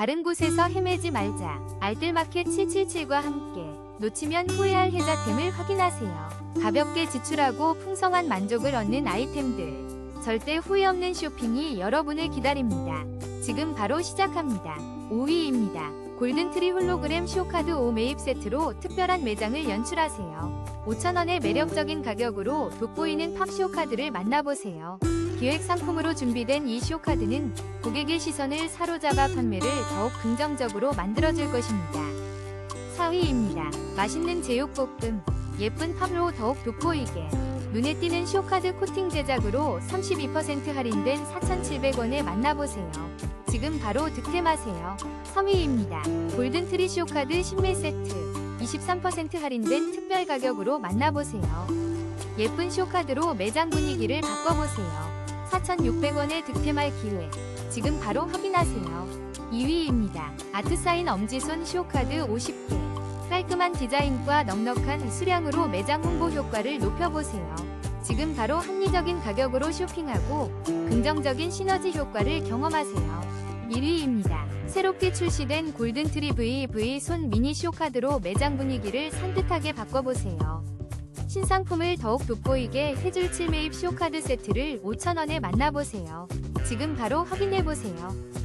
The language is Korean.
다른 곳에서 헤매지 말자. 알뜰마켓 777과 함께 놓치면 후회할 혜자템을 확인하세요. 가볍게 지출하고 풍성한 만족을 얻는 아이템들. 절대 후회 없는 쇼핑이 여러분을 기다립니다. 지금 바로 시작합니다. 5위입니다. 골든트리 홀로그램 쇼카드 5 매입 세트로 특별한 매장을 연출하세요. 5,000원의 매력적인 가격으로 돋보이는 팝 쇼 카드를 만나보세요. 기획 상품으로 준비된 이 쇼카드는 고객의 시선을 사로잡아 판매를 더욱 긍정적으로 만들어줄 것입니다. 4위입니다. 맛있는 제육볶음, 예쁜 팝로 더욱 돋보이게 눈에 띄는 쇼카드 코팅 제작으로 32% 할인된 4,700원에 만나보세요. 지금 바로 득템하세요. 3위입니다. 골든트리 쇼카드 신매 세트 23% 할인된 특별 가격으로 만나보세요. 예쁜 쇼카드로 매장 분위기를 바꿔보세요. 4,600원에 득템할 기회. 지금 바로 확인하세요. 2위입니다. 아트사인 엄지손 쇼카드 50개. 깔끔한 디자인과 넉넉한 수량으로 매장 홍보 효과를 높여보세요. 지금 바로 합리적인 가격으로 쇼핑하고 긍정적인 시너지 효과를 경험하세요. 1위입니다. 새롭게 출시된 골든트리 VV 손 미니 쇼카드로 매장 분위기를 산뜻하게 바꿔보세요. 신상품을 더욱 돋보이게 해줄 7매입 쇼카드 세트를 5,000원에 만나보세요. 지금 바로 확인해보세요.